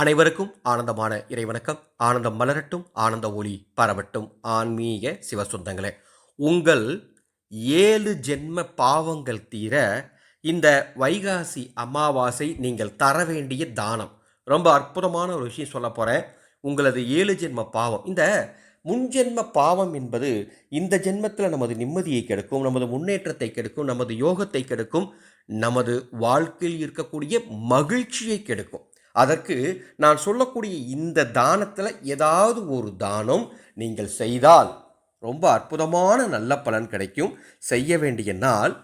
அனைவருக்கும் ஆனந்தமான இறைவணக்கம். ஆனந்தம் மலரட்டும் ஆனந்த ஒளி பரவட்டும். ஆன்மீக சிவசுந்தங்களே உங்கள் ஏழு ஜென்ம பாவங்கள் தீர இந்த வைகாசி அமாவாசை நீங்கள் தர வேண்டிய தானம். ரொம்ப அற்புதமான ஒரு விஷயம் சொல்ல போகிறேன் உங்களது ஏழு ஜென்ம பாவம். இந்த முன்ஜென்ம பாவம் என்பது இந்த ஜென்மத்தில் நமது நிம்மதியை கெடுக்கும் நமது முன்னேற்றத்தை கெடுக்கும் நமது யோகத்தை கெடுக்கும் நமது வாழ்க்கையில் இருக்கக்கூடிய மகிழ்ச்சியை கெடுக்கும். அதற்கு நான் சொல்லக்கூடிய இந்த தானத்தில் ஏதாவது ஒரு தானம் நீங்கள் செய்தால் ரொம்ப அற்புதமான நல்ல பலன் கிடைக்கும். செய்ய வேண்டிய நாள்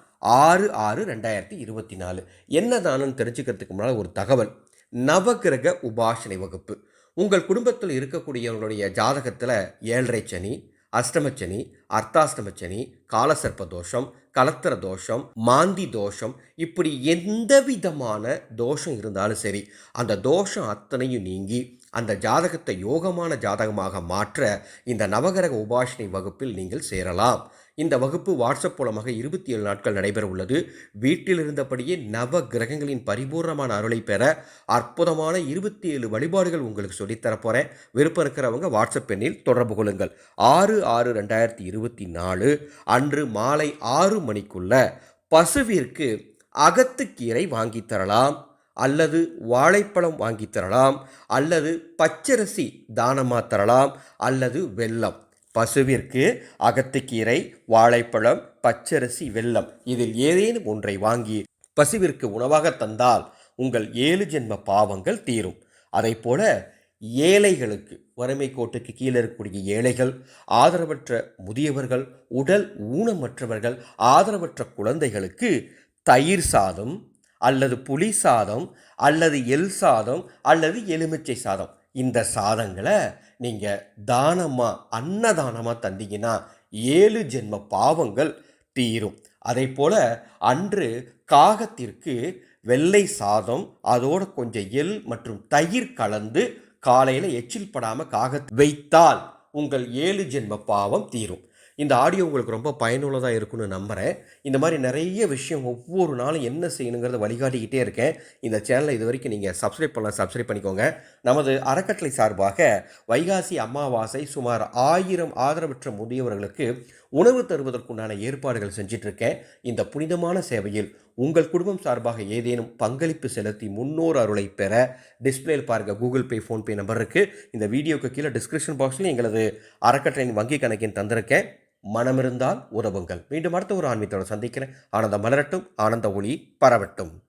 ஆறு ஆறு ரெண்டாயிரத்தி இருபத்தி நாலு. என்ன தானம்னு தெரிஞ்சுக்கிறதுக்கு முன்னால் ஒரு தகவல். நவகிரக உபாசனை வகுப்பு. உங்கள் குடும்பத்தில் இருக்கக்கூடியவங்களுடைய ஜாதகத்தில் ஏழரை சனி அஷ்டமச்சனி அர்த்தாஷ்டமச்சனி காலசர்ப்ப தோஷம் கலத்திர தோஷம் மாந்தி தோஷம் இப்படி எந்த விதமான தோஷம் இருந்தாலும் சரி அந்த தோஷம் அத்தனையும் நீங்கி அந்த ஜாதகத்தை யோகமான ஜாதகமாக மாற்ற இந்த நவகரக உபாசனை வகுப்பில் நீங்கள் சேரலாம். இந்த வகுப்பு வாட்ஸ்அப் மூலமாக இருபத்தி ஏழு நாட்கள் நடைபெற உள்ளது வீட்டில் இருந்தபடியே நவ கிரகங்களின் பரிபூர்ணமான அருளை பெற அற்புதமான இருபத்தி ஏழு வழிபாடுகள் உங்களுக்கு சொல்லித்தரப்போகிறேன் விருப்பம் இருக்கிறவங்க வாட்ஸ்அப் எண்ணில் தொடர்பு கொள்ளுங்கள். ஆறு ஆறு ரெண்டாயிரத்தி இருபத்தி நாலு. அன்று மாலை ஆறு மணிக்குள்ள பசுவிற்கு அகத்துக்கீரை வாங்கி தரலாம். அல்லது வாழைப்பழம் வாங்கி தரலாம். அல்லது பச்சரிசி தானமாக தரலாம். அல்லது வெல்லம். பசுவிற்கு அகத்துக்கீரை வாழைப்பழம் பச்சரிசி வெல்லம். இதில் ஏதேனும் ஒன்றை வாங்கி பசுவிற்கு உணவாக தந்தால் உங்கள் ஏழு ஜென்ம பாவங்கள் தீரும். அதை போல ஏழைகளுக்கு வறுமை கோட்டுக்கு கீழே இருக்கக்கூடிய ஏழைகள் ஆதரவற்ற முதியவர்கள் உடல் ஊனமற்றவர்கள் ஆதரவற்ற குழந்தைகளுக்கு தயிர் சாதம் அல்லது புளி சாதம் அல்லது எல் சாதம் அல்லது எலுமிச்சை சாதம். இந்த சாதங்களை நீங்கள் தானமாக அன்னதானமாக தந்தீங்கன்னா ஏழு ஜென்ம பாவங்கள் தீரும். அதே போல் அன்று காகத்திற்கு வெள்ளை சாதம் அதோட கொஞ்சம் எள் மற்றும் தயிர் கலந்து காலையில் எச்சில் படாமல் காக வைத்தால் உங்கள் ஏழு ஜென்ம பாவம் தீரும். இந்த ஆடியோ உங்களுக்கு ரொம்ப பயனுள்ளதாக இருக்கும்னு நம்புகிறேன் இந்த மாதிரி நிறைய விஷயம் ஒவ்வொரு நாளும் என்ன செய்யணுங்கிறத வழிகாட்டிக்கிட்டே இருக்கேன். இந்த சேனலை இது வரைக்கும் நீங்கள் சப்ஸ்கிரைப் பண்ணலாம் சப்ஸ்கிரைப் பண்ணிக்கோங்க. நமது அறக்கட்டளை சார்பாக வைகாசி அமாவாசை சுமார் ஆயிரம் ஆதரவற்ற முதியவர்களுக்கு உணவு தருவதற்குண்டான ஏற்பாடுகள் செஞ்சிட்ருக்கேன் இந்த புனிதமான சேவையில் உங்கள் குடும்பம் சார்பாக ஏதேனும் பங்களிப்பு செலுத்தி முன்னோர் அருளை பெற டிஸ்பிளேயில் பாருங்கள் கூகுள் பே ஃபோன்பே நம்பர் இருக்குது இந்த வீடியோக்கு கீழே டிஸ்கிரிப்ஷன் பாக்ஸில் எங்களது அறக்கட்டளையின் வங்கி கணக்கின் தந்திருக்கேன். மனமிருந்தால் உதவுங்கள். மீண்டும் அடுத்த ஒரு ஆன்மீகத்தோடு சந்திக்கிறேன். ஆனந்த மலரட்டும் ஆனந்த ஒளி பரவட்டும்.